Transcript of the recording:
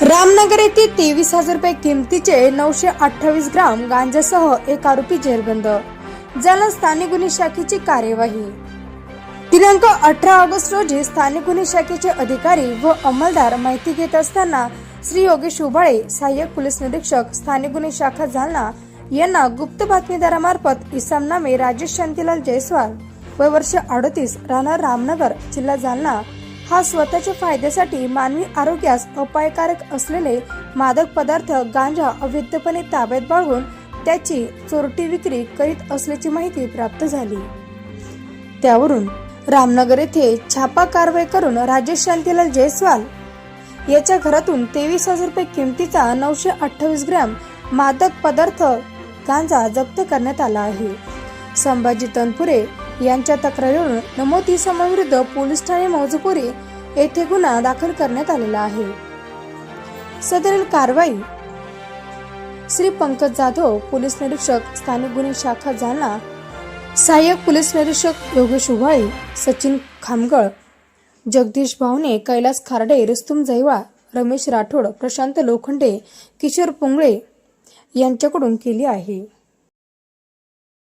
रामनगर येथे तेवीस हजार रुपये किमतीचे नऊशे अठ्ठावीस ग्राम गांजासह एक आरोपी जेरबंद जालना स्थानिक गुन्हे शाखेची कार्यवाही. दिनांक अठरा ऑगस्ट रोजी स्थानिक गुन्हे शाखेचे अधिकारी व अंमलदार माहिती घेत असताना श्री योगेश उबाळे सहाय्यक पोलीस निरीक्षक स्थानिक गुन्हे शाखा जालना यांना गुप्त बातमीदारामार्फत इसाम नामे राजेश शांतीलाल जयस्वाल वय वर्ष अडतीस राहणार रामनगर जिल्हा जालना हा स्वतःच्या फायद्यासाठी मानवी आरोग्यास अपायकारक असलेले मादक पदार्थ गांजा अवैधपणे ताब्यात बाळगून त्याची चोरटी विक्री करीत असल्याची माहिती प्राप्त झाली. त्यावरून रामनगर येथे छापा कारवाई करून राजेश शांतीलाल जयस्वाल याच्या घरातून तेवीस हजार रुपये किमतीचा नऊशे अठ्ठावीस ग्रॅम मादक पदार्थ गांजा जप्त करण्यात आला आहे. संभाजी तनपुरे यांच्या तक्रारीवरून नमोद इसमाविरुद्ध पोलीस ठाणे मौजपुरी येथे गुन्हा दाखल करण्यात आलेला आहे. सदरील कारवाई. श्री पंकज जाधव पोलीस निरीक्षक स्थानिक गुन्हे शाखा जालना. सहाय्यक पोलीस निरीक्षक योगेश उभाळे सचिन खामगळ जगदीश भावने कैलास खारडे रुस्तुम जैवा रमेश राठोड प्रशांत लोखंडे किशोर पुंगळे यांच्याकडून केली आहे.